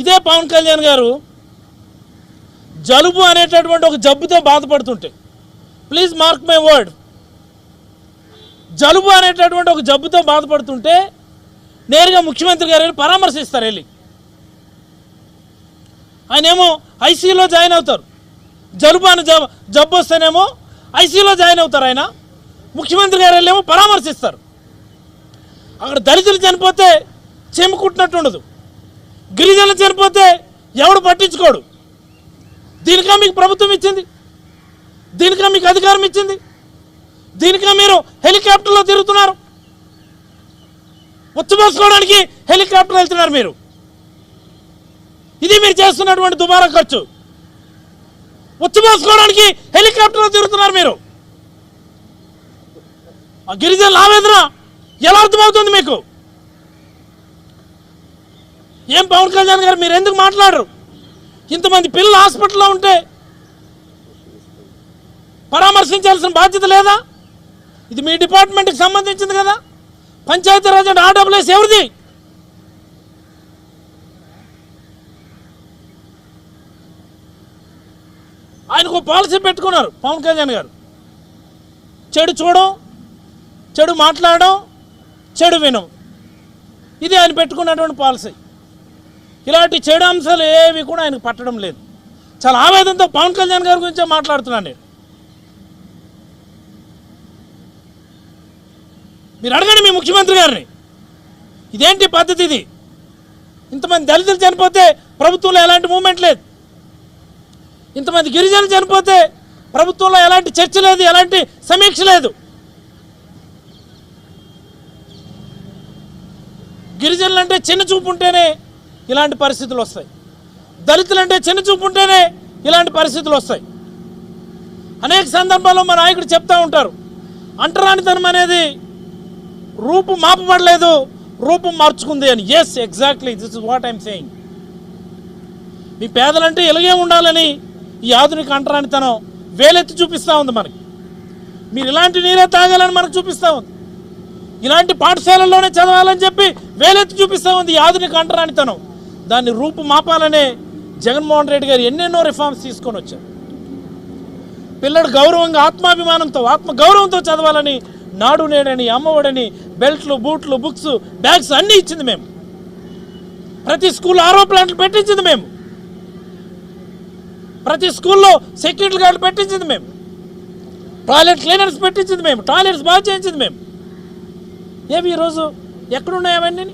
ఇదే పవన్ కళ్యాణ్ గారు జలుబు అనేటటువంటి ఒక జబ్బుతో బాధపడుతుంటే ప్లీజ్ మార్క్ మై వర్డ్ జలుబు అనేటటువంటి ఒక జబ్బుతో బాధపడుతుంటే నేరుగా ముఖ్యమంత్రి గారు వెళ్ళి పరామర్శిస్తారు వెళ్ళి. ఆయన ఏమో జాయిన్ అవుతారు. జలుబు అని జబ్ జబ్బు వస్తేనేమో ఐసీలో జాయిన్ అవుతారు ఆయన. ముఖ్యమంత్రి గారు వెళ్ళేమో పరామర్శిస్తారు. అక్కడ దళితులు చనిపోతే చెమ్ముకుంటున్నట్టు ఉండదు. గిరిజనులు చనిపోతే ఎవడు పట్టించుకోడు? దీనికా మీకు ప్రభుత్వం ఇచ్చింది. దీనికా మీకు అధికారం ఇచ్చింది. దీనికా మీరు హెలికాప్టర్లో తిరుగుతున్నారు. ఉచ్చబోసుకోవడానికి హెలికాప్టర్ వెళ్తున్నారు మీరు. ఇది మీరు చేస్తున్నటువంటి దుబారా ఖర్చు. ఉచ్చబోసుకోవడానికి హెలికాప్టర్లో తిరుగుతున్నారు మీరు. ఆ గిరిజనుల ఆవేదన ఎలా అర్థమవుతుంది మీకు? ఏం పవన్ కళ్యాణ్ గారు మీరు ఎందుకు మాట్లాడరు? ఇంతమంది పిల్లలు హాస్పిటల్లో ఉంటే పరామర్శించాల్సిన బాధ్యత లేదా? ఇది మీ డిపార్ట్మెంట్కి సంబంధించింది కదా. పంచాయతీరాజ్ అండ్ ఆర్డబ్ల్యూఎస్ ఎవరిది? ఆయనకు పాలసీ పెట్టుకున్నారు పవన్ కళ్యాణ్ గారు. చెడు చూడం చెడు మాట్లాడడం చెడు వినం ఇది ఆయన పెట్టుకున్నటువంటి పాలసీ. ఇలాంటి చెడు అంశాలు ఏవి కూడా ఆయనకు పట్టడం లేదు. చాలా ఆవేదనతో పవన్ కళ్యాణ్ గారి గురించే మాట్లాడుతున్నాను నేను. మీరు అడగండి మీ ముఖ్యమంత్రి గారిని. ఇదేంటి పద్ధతి ఇది? ఇంతమంది దళితులు చనిపోతే ప్రభుత్వంలో ఎలాంటి మూమెంట్ లేదు. ఇంతమంది గిరిజనులు చనిపోతే ప్రభుత్వంలో ఎలాంటి చర్చ లేదు ఎలాంటి సమీక్ష లేదు. గిరిజనులు అంటే చిన్న చూపు ఉంటేనే ఇలాంటి పరిస్థితులు వస్తాయి. దళితులు అంటే చిన్న చూపు ఉంటేనే ఇలాంటి పరిస్థితులు వస్తాయి. అనేక సందర్భాల్లో మా నాయకుడు చెప్తూ ఉంటారు. అంటరానితనం అనేది రూపు మాపబడలేదు రూపం మార్చుకుంది అని. Yes exactly this is what I'm saying మీ పేదలంటే ఇలాగే ఉండాలని ఈ ఆధునిక అంటరానితనం వేలెత్తి చూపిస్తూ ఉంది మనకి. మీరు ఇలాంటి నీరే తాగాలని మనకు చూపిస్తూ ఉంది. ఇలాంటి పాఠశాలల్లోనే చదవాలని చెప్పి వేలెత్తి చూపిస్తూ ఉంది ఈ ఆధునిక అంటరానితనం. దాన్ని రూపు మాపాలనే జగన్మోహన్ రెడ్డి గారు ఎన్నెన్నో రిఫార్మ్స్ తీసుకొని వచ్చారు. పిల్లడు గౌరవంగా ఆత్మాభిమానంతో ఆత్మ గౌరవంతో చదవాలని నాడు నేడని అమ్మఒడని బెల్ట్లు బూట్లు బుక్స్ బ్యాగ్స్ అన్నీ ఇచ్చింది మేము. ప్రతి స్కూల్లో ఆరో ప్లాంట్లు పెట్టించింది మేము. ప్రతి స్కూల్లో సెక్యూరిటీ గార్డులు పెట్టించింది మేము. టాయిలెట్ క్లీనర్స్ పెట్టించింది మేము. టాయిలెట్స్ బాగా చేయించింది మేము. ఏవి ఈరోజు ఎక్కడున్నాయి అవన్నీ?